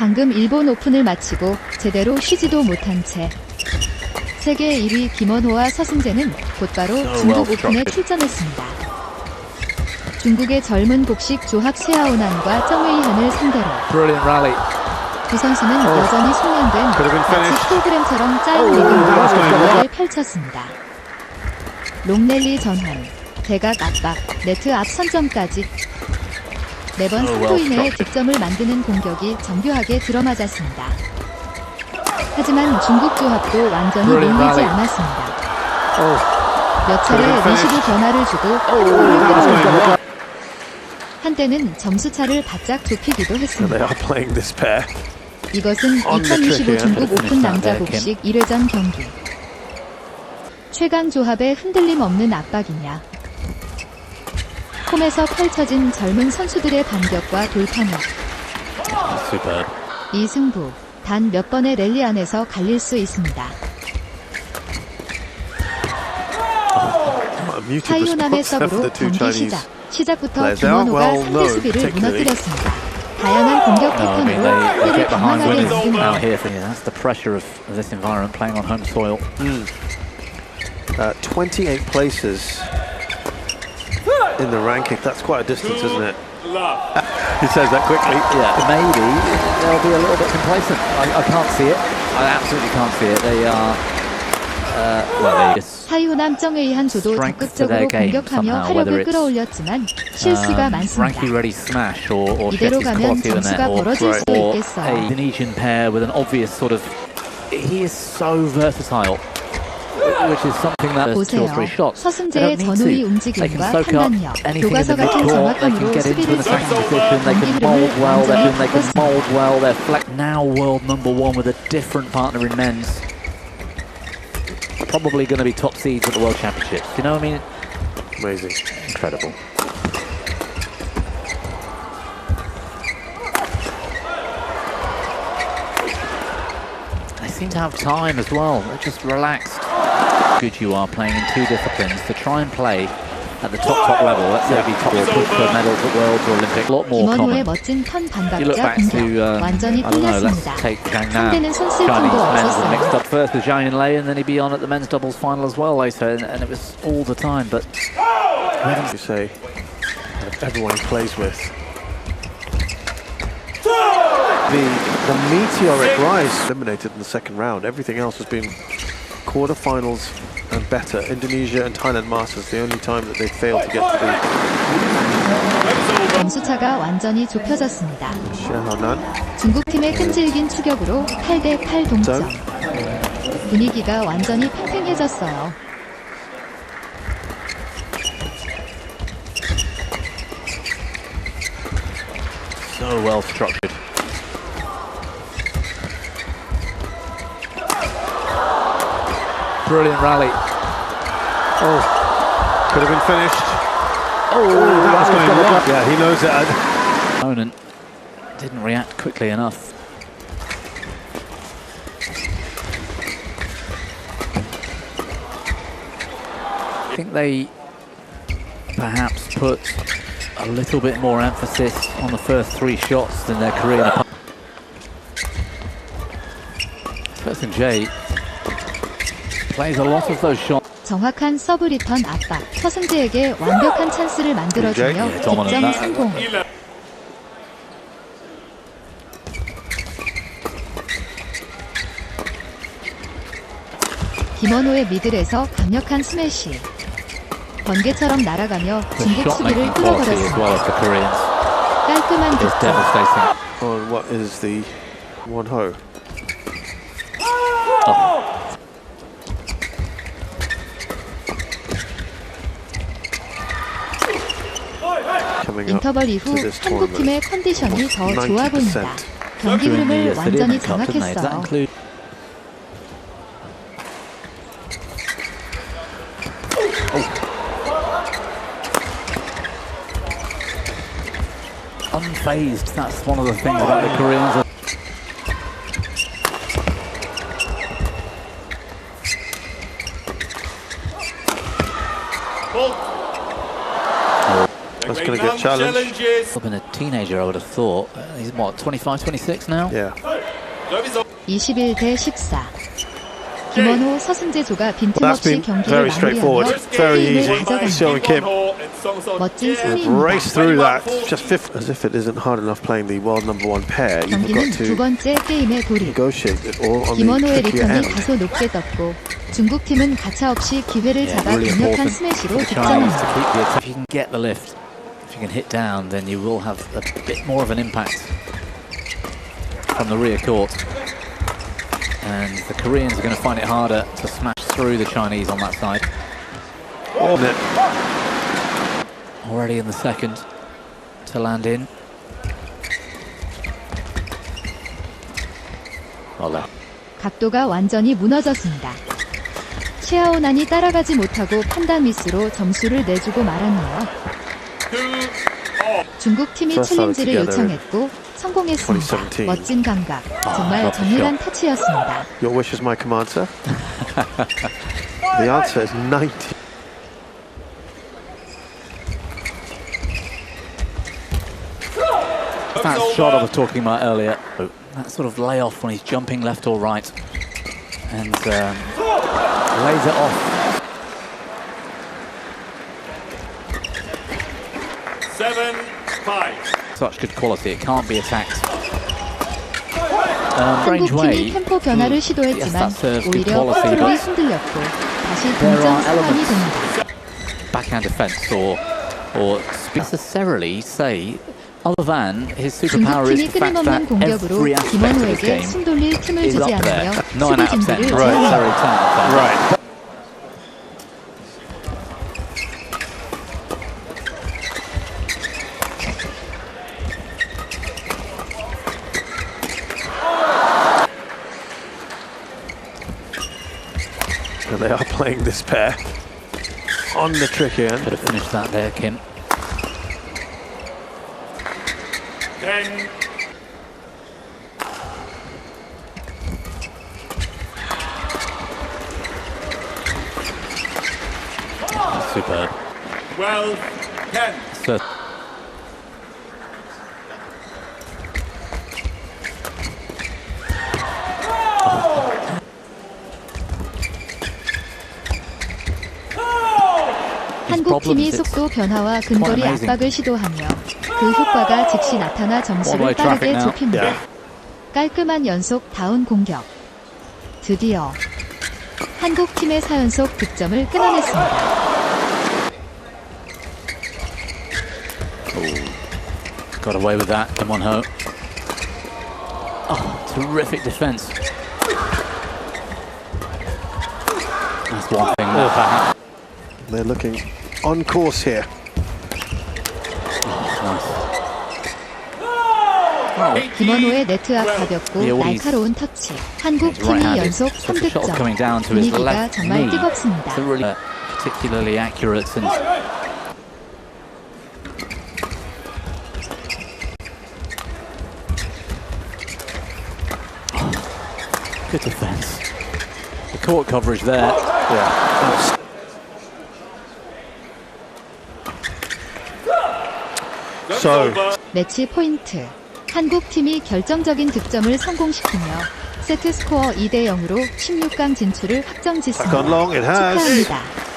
방금 일본 오픈을 마치고 제대로 쉬지도 못한 채 세계 1위 김원호와 서승재는 곧바로 중국 오픈에 출전했습니다. 중국의 젊은 복식 조합 쇠아오난과 정웨이한을 상대로. 두 선수는 여전히 숙련된 마치. 프로그램처럼 짜인 리듬으로 well. 를 펼쳤습니다. 롱랠리 전환, 대각 압박, 네트 앞 선점까지 매번 Oh, well 선두인의 structured. 득점을 만드는 공격이 정교하게 들어맞았습니다. 하지만 중국 조합도 완전히 밀리지. 않았습니다. Oh, 몇 차례 리시브. 변화를 주고 oh, 끌어올렸고 well. 한때는 점수차를 바짝 좁히기도 했습니다. 이것은 On the 2025 trick, 중국. 오픈 남자 네, 복식 1회전 경기. 최강 조합의 흔들림 없는 압박이냐. 홈에서 펼쳐진 젊은 선수들의 반격과 돌파력. 이 승부 단 몇 번의 랠리 안에서 갈릴 수 있습니다. 타이오남의 서브로 the two 경기 Chinese. 시작. 시작부터 김원호가 상대 수비를. 무너뜨렸습니다. 다양한 공격 패턴으로 home soil. Uh, 28 places in the ranking. That's quite a distance, isn't it? he says that quickly. Yeah, maybe they'll be a little bit complacent. I, I can't see it. I absolutely can't see it. They are. Uh, well, they just. 타이호남 정웨이한 조도 Strength to 적극적으로 their game 공격하며 somehow, whether 화력을 it's, 끌어올렸지만 실수가 um, 많습니다. Frankie Ready smash or, or 이대로 Shetty's 가면 quality in the 점수가 net or, 벌어질 수도 or a 있겠어요. Indonesian pair with an obvious sort of. He is so versatile. Which is something that there's two or 보세요. three shots. They 서승재의 don't need 전후의 to. They can 움직임과 soak up 판단력, anything in 교과서 the 같은 midcourt. They can 정확함으로 get into 수비를 an attacking 제압, position. They can 경기 mold 흐름을 well. They 완전히 can, they can 바꿨습니다. mold well. They're flex now world number one with a different partner in men's. Probably going to be top seeds at the World Championships. You know what I mean? Amazing. Incredible. They seem to have time as well. They're just relaxed. Good you are playing in two disciplines to try and play at the top top level. Let's say be top or push for medals at Worlds or Olympics. A lot more 김원호의 common. 멋진 턴 You look 반박자 back 공격 to um, 완전히 I don't know. Let's 끌렸습니다. take Zhang Nan. 상대는 손쓸 Chinese 틈도 men's was 없었어요. mixed up first with Zhang Lei, and then he'd be on at the men's doubles final as well later, and, and it was all the time. But You say uh, everyone he plays with. The the meteoric rise eliminated in the second round. Everything else has been quarterfinals and better. Indonesia and Thailand Masters, the only time that they failed to get to the 점수차가 완전히 좁혀졌습니다. Shehanan. 중국 팀의 끈질긴 추격으로 8대 8 동점. 분위기가 완전히 팽팽해졌어요. so well structured. Brilliant rally. Oh, could have been finished. Oh, That was going well. Yeah, he knows it. Opponent didn't react quickly enough. I think they perhaps put a little bit more emphasis on the first three shots than their career. opponent. Person J 정확한 서브 리턴 압박. 서승재에게 완벽한 찬스를 만들어주며. 득점 성공. 김원호의 미들에서 강력한 스매시. 번개처럼 날아가며 shot 수비를 끌어버렸습니다. well as the Koreans 깔끔한 is 득점. 인터벌 이후 한국. 팀의 컨디션이 더 좋아 90%. 보입니다. 경기 흐름을 uh, 완전히 장악했어요. include unfazed. That's one of the things about the Koreans. That's going to get Big challenge. challenges. Been a teenager, I would have thought. Uh, he's what, 25, 26 now? Yeah. Love is 21대 14. 김원호 서승재조가 Well, that's 빈틈없이 been 경기를 very straightforward. 마무리하며 Very 게임을 easy. 가져갑니다. Seo and Kim 멋진 They've 승리입니다. raced through that just fifth, as if it isn't hard enough playing the world number one pair. You've 경기는 got 두 to 번째 게임의 돌입. negotiate it all on the 김원호의 trickier 리턴이 end. 다소 높게 떴고 중국 팀은 가차없이 기회를 Yeah, 잡아 really 강력한 important 스매시로 for the Chinese to 득점합니다. keep the attack. If you can get the lift, if you can hit down, then you will have a bit more of an impact from the rear court. And the Koreans are going to find it harder to smash through the Chinese on that side. Oh, net. Already in the second to land in. Well, uh, 각도가 완전히 무너졌습니다. 최하오난이 따라가지 못하고 판단 미스로 점수를 내주고 말았네요. 중국 팀이 First 챌린지를 started together 요청했고 성공했습니다. 2017. 멋진 감각, 정말 love the 정밀한 터치였습니다. Your wish is my command, sir. the answer is 90. that shot I was talking about earlier, that sort of layoff when he's jumping left or right and um, lays it off. seven, five. Such good quality, it can't be attacked. Um, range 한국 팀이 way, 템포 변화를 yes, 시도했지만 that serves good 오히려 quality, 컨트롤이 but 흔들렸고 다시 There 동점 are 상황이 elements. 됩니다. backhand defense or or necessarily say other than his superpower 중국 is 팀이 the fact 끊임없는 that 공격으로 every aspect of his 김원호에게 game 숨 돌릴 틈을 is 주지 up there. 않으며 9 out 수비 of 10, 준비를 not necessarily 10 제압합니다. out of 10. Right. They are playing this pair on the tricky end. Could have finished that there, Kim. Ten, Superb. twelve, ten. So, 팀이 속도 변화와 근거리. 압박을 시도하며 그 효과가 즉시 나타나 점수를 빠르게. 좁힙니다. 깔끔한 연속 다운 공격. 드디어 한국 팀의 4연속 득점을 끊어냈습니다. got away with that. Come on, Ho. Oh, terrific defense. That's one thing. that perhaps- They're looking on course here. Nice. 김원호의 네트 앞 가볍고 Yeah, well, he's- 날카로운 터치. 한국 He's 팀이 right-handed, 연속 so the shot 3득점. coming down to his 분위기가 left 정말 knee. 뜨겁습니다. It's a really uh, particularly accurate and good defense. The court coverage there. Yeah. Over. 매치 포인트. 한국 팀이 결정적인 득점을 성공시키며 세트 스코어 2대 0으로 16강 진출을 확정짓습니다. 축하합니다.